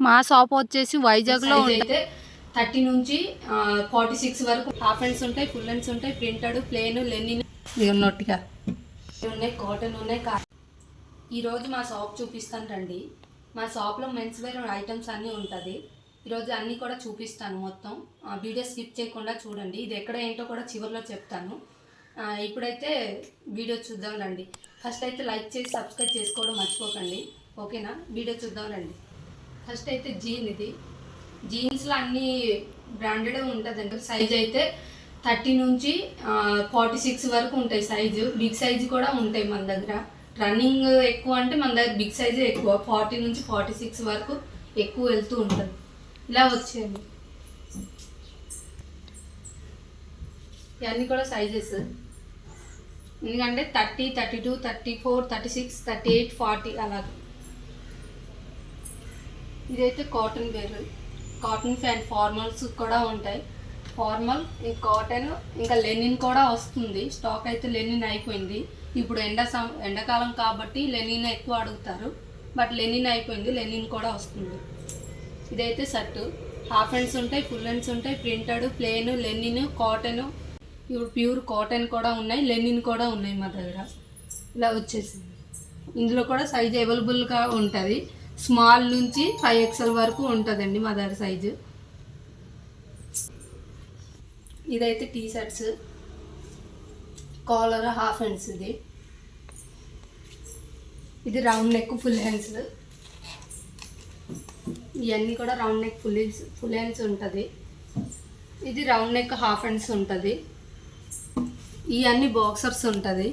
మా షాప్ వచ్చేసి వైజాగ్లో అయితే థర్టీ నుంచి ఫార్టీ సిక్స్ వరకు. హాఫ్ హ్యాండ్స్ ఉంటాయి ఫుల్ హ్యాండ్స్ ఉంటాయి ప్రింటెడ్ ప్లేన్ లెనిన్ ఉన్నట్టుగా ఉన్నాయి కాటన్ ఉన్నాయి కా ఈరోజు మా షాప్ చూపిస్తాను రండి. మా షాప్లో మెన్స్ వేర్ ఐటమ్స్ అన్నీ ఉంటుంది. ఈరోజు అన్నీ కూడా చూపిస్తాను మొత్తం. వీడియో స్కిప్ చేయకుండా చూడండి. ఇది ఎక్కడ ఏంటో కూడా చివరిలో చెప్తాను. ఇప్పుడైతే వీడియో చూద్దాం రండి. ఫస్ట్ అయితే లైక్ చేసి సబ్స్క్రైబ్ చేసుకోవడం మర్చిపోకండి. ఓకేనా వీడియో చూద్దాం రండి. ఫస్ట్ అయితే జీన్ ఇది. జీన్స్లో అన్ని బ్రాండెడ్ ఉంటుందండి. సైజ్ అయితే థర్టీ నుంచి ఫార్టీ సిక్స్ వరకు ఉంటాయి సైజు. బిగ్ సైజు కూడా ఉంటాయి మన దగ్గర. రన్నింగ్ ఎక్కువ అంటే మన దగ్గర బిగ్ సైజే ఎక్కువ. ఫార్టీ నుంచి ఫార్టీ సిక్స్ వరకు ఎక్కువ వెళ్తూ ఉంటుంది. ఇలా వచ్చేయండి. ఇవన్నీ కూడా సైజెస్. ఎందుకంటే thirty thirty two thirty four thirty six thirty eight forty అలాగే. ఇదైతే కాటన్ వేరు. కాటన్ ఫ్యాన్ ఫార్మల్స్ కూడా ఉంటాయి. ఫార్మల్ ఇంకా కాటన్ ఇంకా లెనిన్ కూడా వస్తుంది. స్టాక్ అయితే లెనిన్ అయిపోయింది. ఇప్పుడు ఎండ సం ఎండాకాలం కాబట్టి లెనిన్ ఎక్కువ అడుగుతారు. బట్ లెనిన్ అయిపోయింది. లెనిన్ కూడా వస్తుంది. ఇదైతే షర్టు హాఫ్ హ్యాండ్స్ ఉంటాయి ఫుల్ హ్యాండ్స్ ఉంటాయి. Printed plain linen cotton. Pure pure cotton కూడా ఉన్నాయి. లెనిన్ కూడా ఉన్నాయి మా దగ్గర. ఇలా వచ్చేసింది. ఇందులో కూడా సైజ్ అవైలబుల్గా ఉంటుంది. స్మాల్ నుంచి ఫైవ్ ఎక్స్ఎల్ వరకు ఉంటుందండి మా దారి సైజు. ఇదైతే T shirts. Collar half hands ఇది. ఇది రౌండ్ నెక్ ఫుల్ హ్యాండ్స్ ఇవన్నీ కూడా round neck full full hands ఉంటుంది. ఇది రౌండ్ నెక్ హాఫ్ హ్యాండ్స్ ఉంటుంది. ఇవన్నీ బాక్సర్స్ ఉంటుంది.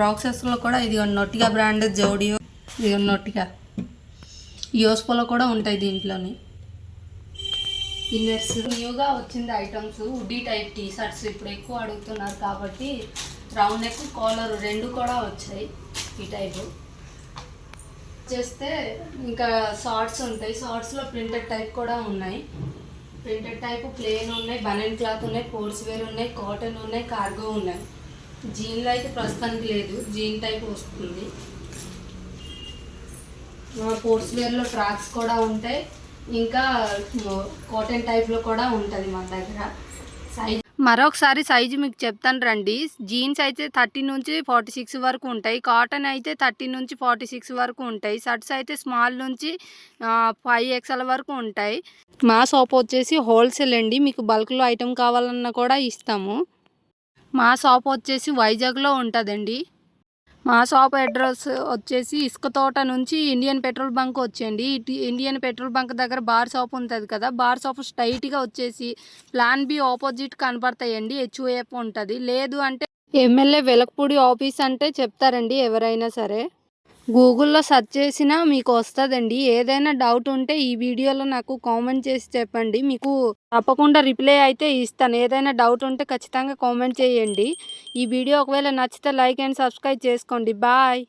బాక్సర్స్లో కూడా ఇది నొట్టిగా బ్రాండ్ జోడియో ఇది నొట్టిగా యోస్పోలో కూడా ఉంటాయి దీంట్లోని. ఇన్నర్స్ న్యూగా వచ్చింది items hoodie type T shirts ఇప్పుడు ఎక్కువ అడుగుతున్నారు కాబట్టి రౌండ్ నెక్ కాలర్ రెండు కూడా వచ్చాయి ఈ టైపు. చేస్తే ఇంకా షార్ట్స్ ఉంటాయి. షార్ట్స్లో ప్రింటెడ్ టైప్ కూడా ఉన్నాయి. ప్రింటెడ్ టైప్ ప్లేన్ ఉన్నాయి బనెన్ క్లాత్ ఉన్నాయి కోర్స్ వేర్ ఉన్నాయి కాటన్ ఉన్నాయి కార్గో ఉన్నాయి. జీన్లో అయితే ప్రస్తుతానికి లేదు. జీన్ టైప్ వస్తుంది. కోర్స్ వేర్లో ట్రాక్స్ కూడా ఉంటాయి. ఇంకా కాటన్ టైప్లో కూడా ఉంటుంది మన దగ్గర. సైజ్ మరొకసారి సైజు మీకు చెప్తాను రండి. జీన్స్ అయితే థర్టీ నుంచి ఫార్టీ సిక్స్ వరకు ఉంటాయి. కాటన్ అయితే థర్టీ నుంచి ఫార్టీ సిక్స్ వరకు ఉంటాయి. షర్ట్స్ అయితే స్మాల్ నుంచి ఫైవ్ ఎక్స్ఎల్ వరకు ఉంటాయి. మా షాప్ వచ్చేసి హోల్సేల్ అండి. మీకు బల్క్లో ఐటెం కావాలన్నా కూడా ఇస్తాము. మా షాప్ వచ్చేసి వైజాగ్లో ఉంటుందండి. మా షాప్ అడ్రస్ వచ్చేసి ఇసుక తోట నుంచి ఇండియన్ పెట్రోల్ బంక్ వచ్చేయండి. ఇండియన్ పెట్రోల్ బంక్ దగ్గర బార్ షాప్ ఉంటుంది కదా బార్ షాప్ స్ట్రైట్గా వచ్చేసి ప్లాన్ బి ఆపోజిట్ కనపడతాయండి హెచ్ఓఎఫ్ ఉంటుంది. లేదు అంటే ఎమ్మెల్యే వెలకపూడి ఆఫీస్ అంటే చెప్తారండి ఎవరైనా సరే. గూగుల్లో సెర్చ్ చేసినా మీకు వస్తుందండి. ఏదైనా డౌట్ ఉంటే ఈ వీడియోలో నాకు కామెంట్ చేసి చెప్పండి. మీకు తప్పకుండా రిప్లై అయితే ఇస్తాను. ఏదైనా డౌట్ ఉంటే ఖచ్చితంగా కామెంట్ చేయండి. ఈ వీడియో ఒకవేళ నచ్చితే లైక్ అండ్ సబ్స్క్రైబ్ చేసుకోండి. బాయ్.